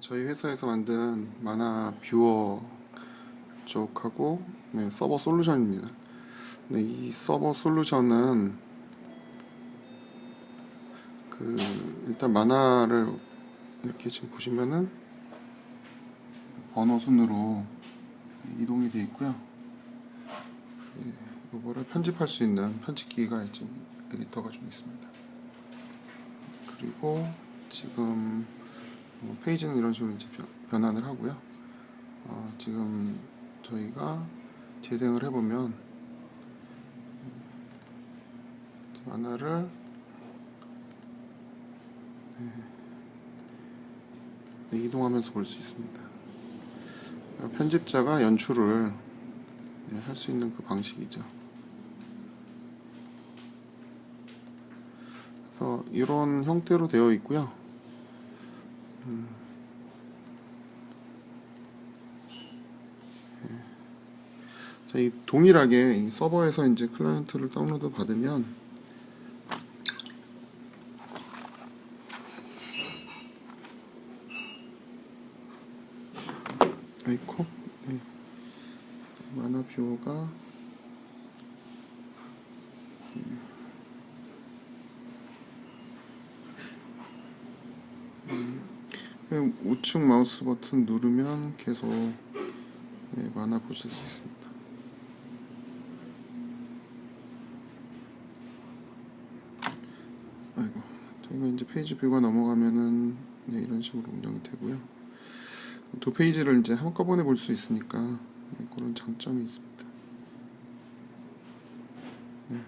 네, 저희 회사에서 만든 만화 뷰어 쪽하고 네, 서버 솔루션입니다. 네, 이 서버 솔루션은 그 일단 만화를 이렇게 지금 보시면은 번호 순으로 이동이 되어 있고요. 예, 이거를 편집할 수 있는 편집기가 지금 에디터가 좀 있습니다. 그리고 지금 뭐 페이지는 이런 식으로 이제 변, 변환을 하고요. 어, 지금 저희가 재생을 해보면 음, 만화를 네, 네, 이동하면서 볼 수 있습니다. 편집자가 연출을 네, 할수 있는 그 방식이죠. 그래서 이런 형태로 되어 있고요. 음. 예. 자, 이 동일하게 이 서버에서 이제 클라이언트를 다운로드 받으면 아이코 네. 만화 뷰어가 우측 마우스 버튼 누르면 계속 네, 만화 보실 수 있습니다. 아이고, 저희가 이제 페이지 뷰가 넘어가면은 네, 이런 식으로 운영이 되고요. 두 페이지를 이제 한꺼번에 볼 수 있으니까 네, 그런 장점이 있습니다. 네,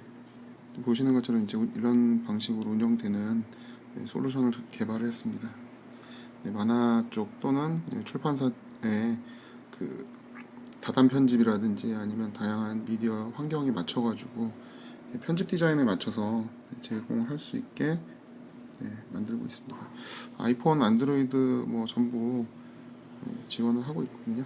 보시는 것처럼 이제 이런 방식으로 운영되는 네, 솔루션을 개발을 했습니다. 네, 만화 쪽 또는 네, 출판사의 그 다단 편집이라든지 아니면 다양한 미디어 환경에 맞춰가지고 네, 편집 디자인에 맞춰서 제공을 할 수 있게 네, 만들고 있습니다. 아이폰, 안드로이드 뭐 전부 네, 지원을 하고 있거든요.